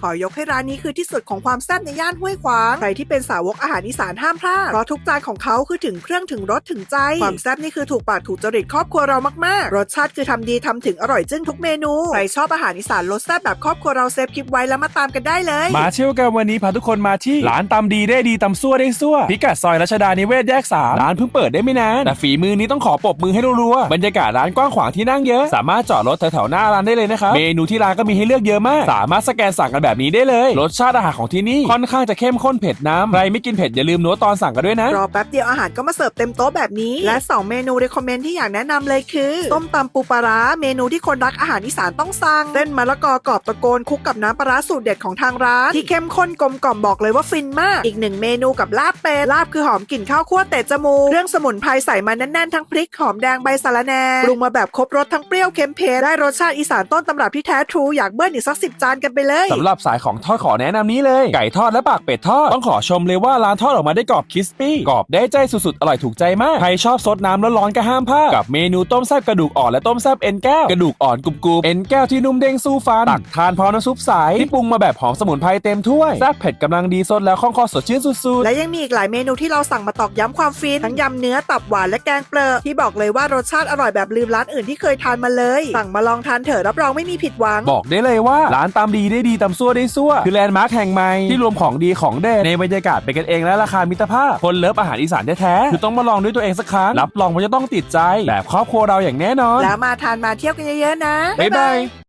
ขอยกให้ร้านนี้คือที่สุดของความแซ่บในย่านห้วยขวางใครที่เป็นสาวกอาหารอีสานห้ามพลาดเพราะทุกจานของเขาคือถึงเครื่องถึงรสถึงใจ ความแซ่บนี่คือถูกปากถูกจริตครอบครัวเรามากๆ รสชาติคือทำดีทำถึงอร่อยจึ้งทุกเมนูใครชอบอาหารอีสานรสแซ่บแบบครอบครัวเราเซฟคลิปไว้แล้วมาตามกันได้เลย มาเที่ยวกันวันนี้พาทุกคนมาที่ร้านตำดีได้ดีตำซั่วได้ซั่วพิกัดซอยรัชดานิเวศแยกสามร้านเพิ่งเปิดได้ไม่นานแต่ฝีมือนี้ต้องขอปรบมือให้รัวๆบรรยากาศร้านกว้างขวางที่นั่งเยอะ สามารถจอดรถแถวๆหน้าร้านได้เลยนะครับเมนูที่ร้านก็มีให้เลือกเยอะมาก สามารถสแกนสั่งกันแบบนี้ได้เลย รสชาติอาหารของที่นี่ค่อนข้างจะเข้มข้นเผ็ดน้ำใครไม่กินเผ็ดอย่าลืมโน้ตตอนสั่งกันด้วยนะ รอแป๊บเดียวอาหารก็มาเสิร์ฟเต็มโต๊ะแบบนี้ และ 2 เมนูเรคคอมเมนที่อยากแนะนำเลยคือ ต้มตำปูปลาร้าเมนูที่คนรักอาหารอีสานต้องสั่งเส้นมะละกอกรอบตะโกนคลุกกับน้ำปลาร้าสูตรเด็ดของทางร้าน ที่เข้มข้นกลมกล่อมบอกเลยว่าฟินมาก อีกหนึ่งเมนูกับลาบเป็ดลาบคือหอมกลิ่นข้าวคั่วเตะจมูกเครื่องสมุนไพรใส่มาแน่นๆทั้งพริกหอมแดงใบสะระแหน่ปรุงมาแบบครบรสทั้งเปรี้ยวเค็มเผ็ดได้รสชาติอีสานต้นตำรับที่แท้ทรูอยากเบิ้ลอีกสักสิบจานกันไปเลยสำหรับสายของทอดขอแนะนำนี้เลย ไก่ทอดและปากเป็ดทอด ต้องขอชมเลยว่าร้านทอดออกมาได้กรอบคริสปี้กรอบได้ใจสุดๆ อร่อยถูกใจมาก ใครชอบซดน้ำร้อนๆก็ห้ามพลาดกับเมนูต้มแซ่บกระดูกอ่อนและต้มแซ่บเอ็นแก้ว กระดูกอ่อนกรุบๆ เอ็นแก้วที่นุ่มเด้งสู้ฟัน ตักทานพร้อมน้ำซุปใสที่ปรุงมาแบบหอมสมุนไพรเต็มถ้วยแซ่บเผ็ดกำลังดีสดแล้วคล่องคอสดชื่นสุดๆ และยังมีอีกหลายเมนูที่เราสั่งมาตอกย้ำความฟินทั้งยำเนื้อตับหวานและแกงเปลือกที่บอกเลยว่ารสชาติอร่อยแบบลืมร้านอื่นที่เคยทานมาเลย สั่งมาลองทานเถอะรับรองไม่มีผิดหวัง บอกได้เลยว่าร้านตามดีได้ดีตามซั่วได้ซั่วคือแลนด์มาร์คแห่งใหม่ที่รวมของดีของเด็ดในบรรยากาศเป็นกันเองและราคามิตรภาพ คนเลิฟอาหารอีสานแท้ๆคือต้องมาลองด้วยตัวเองสักครั้งรับรองว่าจะต้องติดใจแบบครอบครัวเราอย่างแน่นอนแล้วมาทานมาเที่ยวกันเยอะๆนะบ๊ายบาย